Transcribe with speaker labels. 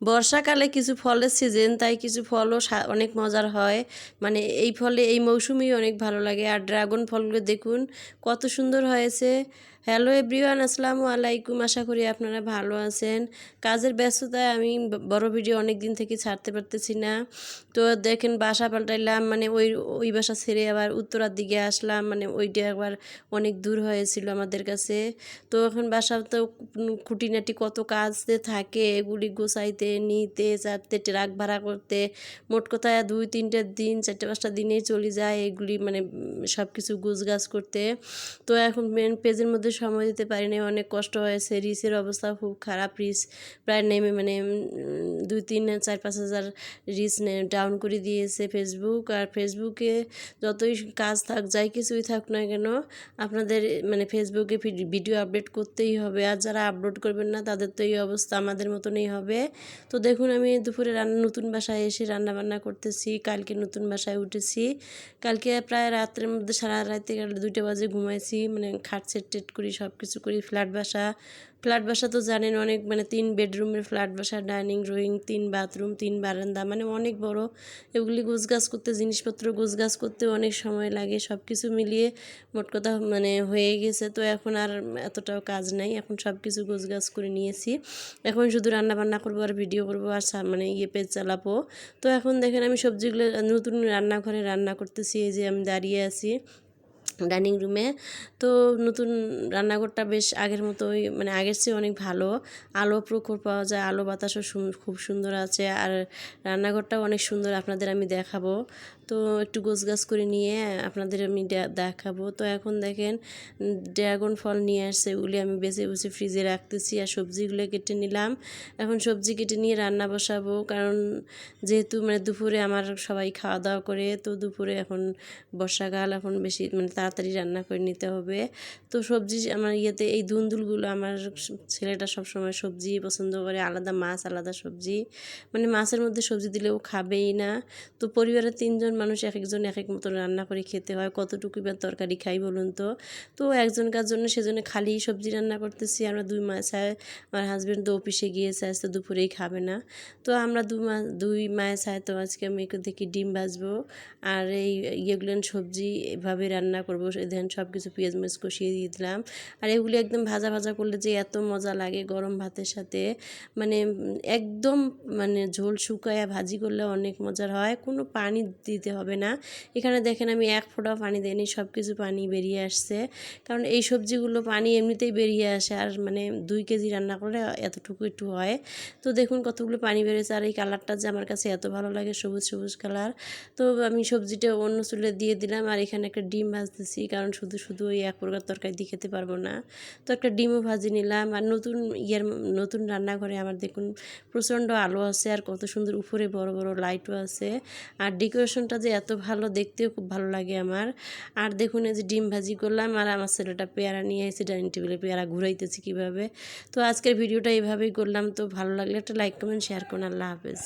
Speaker 1: বর্ষাকালে কিছু ফলের সিজন তাই কিছু ফলও অনেক মজার হয়। মানে এই ফলে এই মৌসুমেই অনেক ভালো লাগে। আর ড্রাগন ফলগুলো দেখুন, কত সুন্দর হয়েছে। হ্যালো এভরিওয়ান আসসালামু আলাইকুম। আশা করি আপনারা ভালো আছেন। কাজের ব্যস্ততায় আমি বড় ভিডিও অনেক দিন থেকে ছাড়তে পারতেছি না। তো দেখেন বাসা পাল্টাইলাম মানে ওই ওই বাসা ছেড়ে আবার উত্তরার দিকে আসলাম মানে ওইটা একবার অনেক দূর হয়েছিল আমাদের কাছে। তো এখন বাসা তো খুঁটিনাটি কত কাজতে থাকে, এগুলি গোছাইতে, নিতে, চারটে ট্রাক ভাড়া করতে, মোট কথা দুই, তিনটে দিন, চারটে, পাঁচটা দিনেই চলে যায় এগুলি মানে সব কিছু গুছগাছ করতে। তো এখন মেন পেজের মধ্যে সময় দিতে পারিনি। অনেক কষ্ট হয়েছে। রিসের অবস্থা খুব খারাপ। রিস প্রায় নেমে মানে দুই, তিন, চার, পাঁচ হাজার রিস ডাউন করে দিয়েছে ফেসবুক আর ফেসবুকে যতই কাজ থাক, যাই কিছুই থাক না কেন, আপনাদের মানে ফেসবুকে ভিডিও আপডেট করতেই হবে। আর যারা আপলোড করবেন না, তাদের তো এই অবস্থা আমাদের মতনই হবে। তো দেখুন, আমি দুপুরে রান্না, নতুন বাসায় এসে রান্না বান্না করতেছি। কালকে নতুন বাসায় উঠেছি। কালকে প্রায় রাত্রের মধ্যে সারা রাতে দুইটা বাজে ঘুমাইছি। মানে খাট সেট টেট করি সব কিছু করি, ফ্ল্যাট বাসা। ফ্ল্যাট বাসা তো জানেন অনেক মানে তিন বেডরুমের ফ্ল্যাট বাসা, ডাইনিং ড্রয়িং তিন বাথরুম, তিন বারান্দা মানে অনেক বড়। এগুলি গোছগাছ করতে, জিনিসপত্র গোছগাছ করতে অনেক সময় লাগে সব কিছু মিলিয়ে মোট কথা মানে হয়ে গেছে। তো এখন আর এতটাও কাজ নাই, এখন সব কিছু গোছগাছ করে নিয়েছি। এখন শুধু রান্না বান্না করব আর ভিডিও করব আর মানে ইয়ে পেজ চালাবো। তো এখন দেখেন আমি সবজিগুলো, নতুন রান্নাঘরে রান্না করতেছি, এই যে আমি দাঁড়িয়ে আছি। ডাইনিং রুমে তো নতুন রান্নাঘরটা বেশ আগের মতোই মানে আগের চেয়ে অনেক ভালো। আলো প্রখর পাওয়া যায়, আলো বাতাসও খুব সুন্দর আছে। আর রান্নাঘরটাও অনেক সুন্দর, আপনাদের আমি দেখাবো। তো একটু গোছগাছ করে নিয়ে আপনাদের আমি দেখাবো। তো এখন দেখেন ড্রাগন ফল নিয়ে আসছে ওগুলি আমি বেছে বেছে ফ্রিজে রাখতেছি আর সবজিগুলো কেটে নিলাম। এখন সবজি কেটে নিয়ে রান্না বসাবো, কারণ যেহেতু মানে দুপুরে আমার সবাই খাওয়া দাওয়া করে, তো দুপুরে এখন বর্ষাকাল, এখন বেশি মানে তাড়াতাড়ি রান্না করে নিতে হবে। তো সবজি আমার ইয়েতে এই দুন্দুলগুলো আমার ছেলেটা সবসময় সবজি পছন্দ করে, আলাদা মাছ, আলাদা সবজি। মানে মাছের মধ্যে সবজি দিলেও খাবেই না। তো পরিবারের তিনজন মানুষ এক একজন এক এক মতো রান্না করে খেতে হয় কতটুকু বা তরকারি খাই বলুন তো? তো একজনকার জন্য সেজন্য খালি সবজি রান্না করতেছি, আমরা দুই মাস আমার হাজব্যান্ড তো অফিসে গিয়েছে আজ তো দুপুরেই খাবে না। তো আমরা দু মাস দুই মাস হয় তো আজকে আমি একটু দেখি ডিম ভাজবো, আর এই ইয়েগুলো সবজি এভাবে রান্না করব দেন সব কিছু পেঁয়াজ মেজ কষিয়ে দিয়ে দিলাম। আর এগুলি একদম ভাজা ভাজা করলে যে এত মজা লাগে গরম ভাতের সাথে মানে একদম মানে ঝোল শুকায়া ভাজি করলে অনেক মজার হয়, কোনো পানি দিতে হবে না। এখানে দেখেন আমি এক ফোঁটাও পানি দিইনি সব কিছু পানি বেরিয়ে আসছে। কারণ এই সবজিগুলো পানি এমনিতেই বেরিয়ে আসে, আর মানে দুই কেজি রান্না করলে এতটুকু একটু হয়। তো দেখুন কতগুলো পানি বেড়েছে আর এই কালারটা যে আমার কাছে এত ভালো লাগে, সবুজ সবুজ কালার। তো আমি সবজিটা অন্য চুলে দিয়ে দিলাম, আর এখানে একটা ডিম ভাজতেছি, কারণ শুধু শুধু ওই এক প্রকার তরকারি দিয়ে খেতে পারব না। তো একটা ডিমও ভাজি নিলাম, আর নতুন ইয়ের নতুন রান্নাঘরে আমার দেখুন প্রচণ্ড আলো আছে, আর কত সুন্দর উপরে বড় বড় লাইটও আছে। আর ডেকোরেশনটা যে এত ভালো দেখতেও খুব ভালো লাগে আমার। আর দেখুন এই যে ডিম ভাজি করলাম আর আমার ছেলেটা পেয়ারা নিয়ে এসে ডাইনিং টেবিলে পেয়ারা ঘুরাইতেছি কীভাবে। তো আজকের ভিডিওটা এইভাবেই করলাম। তো ভালো লাগলে একটা লাইক, কমেন্ট শেয়ার করুন। আল্লাহ হাফেজ।